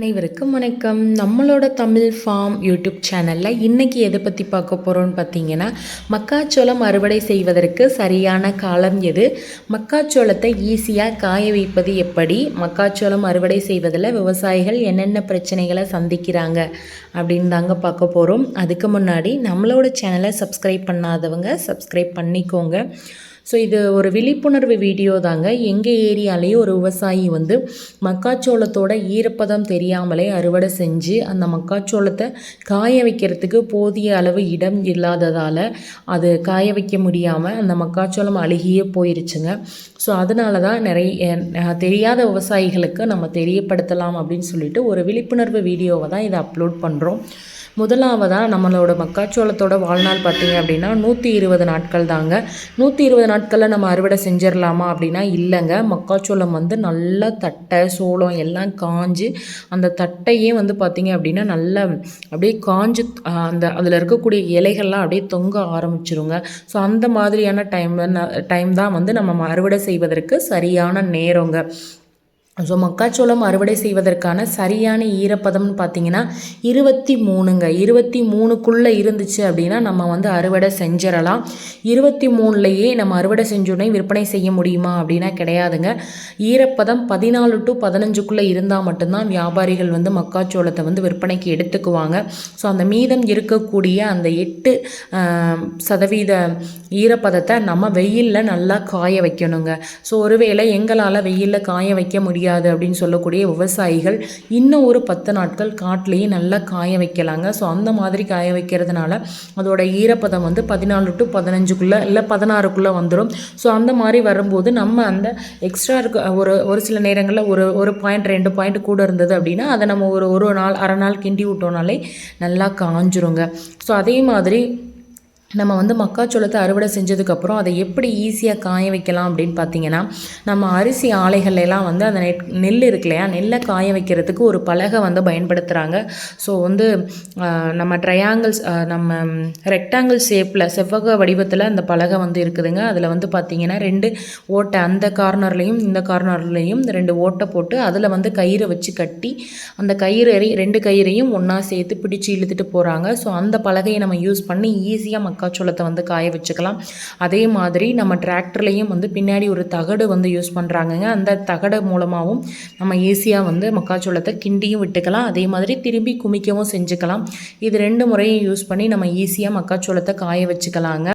அனைவருக்கும் வணக்கம். நம்மளோட தமிழ் ஃபார்ம் யூடியூப் சேனலில் இன்றைக்கி எதை பற்றி பார்க்க போகிறோம்னு பார்த்தீங்கன்னா மக்காச்சோளம் அறுவடை செய்வதற்கு சரியான காலம் எது? மக்காச்சோளத்தை ஈஸியாக காய வைப்பது எப்படி? மக்காச்சோளம் அறுவடை செய்வதில் விவசாயிகள் என்னென்ன பிரச்சனைகளை சந்திக்கிறாங்க அப்படின்னு தாங்க பார்க்க போகிறோம் அதுக்கு முன்னாடி நம்மளோட சேனலை சப்ஸ்கிரைப் பண்ணாதவங்க சப்ஸ்கிரைப் பண்ணிக்கோங்க. ஸோ இது ஒரு விழிப்புணர்வு வீடியோ தாங்க. எங்கள் ஏரியாலேயே ஒரு விவசாயி வந்து மக்காச்சோளத்தோட ஈரப்பதம் தெரியாமலே அறுவடை செஞ்சு அந்த மக்காச்சோளத்தை காய வைக்கிறதுக்கு போதிய அளவு இடம் இல்லாததால் அது காய வைக்க முடியாமல் அந்த மக்காச்சோளம் அழுகியே போயிருச்சுங்க. ஸோ அதனால தான் நிறைய தெரியாத விவசாயிகளுக்கு நம்ம தெரியப்படுத்தலாம் அப்படின்னு சொல்லிட்டு ஒரு விழிப்புணர்வு வீடியோவை தான் இதை அப்லோட் பண்ணுறோம் முதலாவதாக நம்மளோட மக்காச்சோளத்தோட வாழ்நாள் பார்த்திங்க அப்படின்னா நூற்றி இருபது நாட்கள் தாங்க. நூற்றி இருபது நாட்களில் நம்ம அறுவடை செஞ்சிடலாமா அப்படின்னா இல்லைங்க. மக்காச்சோளம் வந்து நல்லா தட்டை சோளம் எல்லாம் காஞ்சு அந்த தட்டையே வந்து பார்த்திங்க அப்படின்னா நல்லா அப்படியே காஞ்சு அந்த அதில் இருக்கக்கூடிய இலைகள்லாம் அப்படியே தொங்க ஆரம்பிச்சிருங்க. ஸோ அந்த மாதிரியான டைம் டைம் தான் வந்து நம்ம அறுவடை செய்வதற்கு சரியான நேரங்க. ஸோ மக்காச்சோளம் அறுவடை செய்வதற்கான சரியான ஈரப்பதம்னு பார்த்தீங்கன்னா இருபத்தி மூணுங்க. இருபத்தி மூணுக்குள்ளே இருந்துச்சு அப்படின்னா நம்ம வந்து அறுவடை செஞ்சிடலாம். இருபத்தி மூணுலேயே நம்ம அறுவடை செஞ்சோடனே விற்பனை செய்ய முடியுமா அப்படின்னா கிடையாதுங்க. ஈரப்பதம் பதினாலு டு பதினஞ்சுக்குள்ளே இருந்தால் மட்டும்தான் வியாபாரிகள் வந்து மக்காச்சோளத்தை வந்து விற்பனைக்கு எடுத்துக்குவாங்க. ஸோ அந்த மீதம் இருக்கக்கூடிய அந்த எட்டு சதவீத ஈரப்பதத்தை நம்ம வெயிலில் நல்லா காய வைக்கணுங்க. ஸோ ஒருவேளை எங்களால் வெயிலில் காய வைக்க முடியாது முடியாது அப்படின்னு சொல்லக்கூடிய விவசாயிகள் இன்னும் ஒரு பத்து நாட்கள் காட்டிலேயே நல்லா காய வைக்கலாங்க. ஸோ அந்த மாதிரி காய வைக்கிறதுனால அதோட ஈரப்பதம் வந்து பதினாலு டு பதினஞ்சுக்குள்ளே இல்லை பதினாறுக்குள்ளே வந்துடும் ஸோ அந்த மாதிரி வரும்போது நம்ம அந்த எக்ஸ்ட்ரா இருக்க ஒரு ஒரு சில நேரங்களில் ஒரு ஒரு பாயிண்ட் ரெண்டு பாயிண்ட் கூட இருந்தது அப்படின்னா அதை நம்ம ஒரு ஒரு நாள் அரை நாள் கிண்டி விட்டோம்னாலே நல்லா காஞ்சிருங்க. ஸோ அதே மாதிரி நம்ம வந்து மக்காச்சோளத்தை அறுவடை செஞ்சதுக்கப்புறம் அதை எப்படி ஈஸியாக காய வைக்கலாம் அப்படின்னு பார்த்தீங்கன்னா நம்ம அரிசி ஆலைகள்லாம் வந்து அந்த நெட் நெல் இருக்கு இல்லையா? நெல்லை காய வைக்கிறதுக்கு ஒரு பலகை வந்து பயன்படுத்துகிறாங்க ஸோ வந்து நம்ம ட்ரையாங்கிள்ஸ் நம்ம ரெக்டாங்கிள் ஷேப்பில் செவ்வக வடிவத்தில் அந்த பலகை வந்து இருக்குதுங்க. அதில் வந்து பார்த்திங்கன்னா ரெண்டு ஓட்டை அந்த கார்னர்லேயும் இந்த கார்னர்லேயும் ரெண்டு ஓட்டை போட்டு அதில் வந்து கயிறை வச்சு கட்டி அந்த கயிறு ரெண்டு கயிறையும் ஒன்றா சேர்த்து பிடிச்சி இழுத்துட்டு போகிறாங்க ஸோ அந்த பலகையை நம்ம யூஸ் பண்ணி ஈஸியாக மக்காச்சோளத்தை வந்து காய வச்சுக்கலாம். அதே மாதிரி நம்ம டிராக்டர்லேயும் வந்து பின்னாடி ஒரு தகடு வந்து யூஸ் பண்ணுறாங்கங்க அந்த தகடு மூலமாகவும் நம்ம ஈஸியாக வந்து மக்காச்சோளத்தை கிண்டியும் விட்டுக்கலாம். அதே மாதிரி திரும்பி குமிக்கவும் செஞ்சுக்கலாம். இது ரெண்டு முறையும் யூஸ் பண்ணி நம்ம ஈஸியாக மக்காச்சோளத்தை காய வச்சுக்கலாங்க.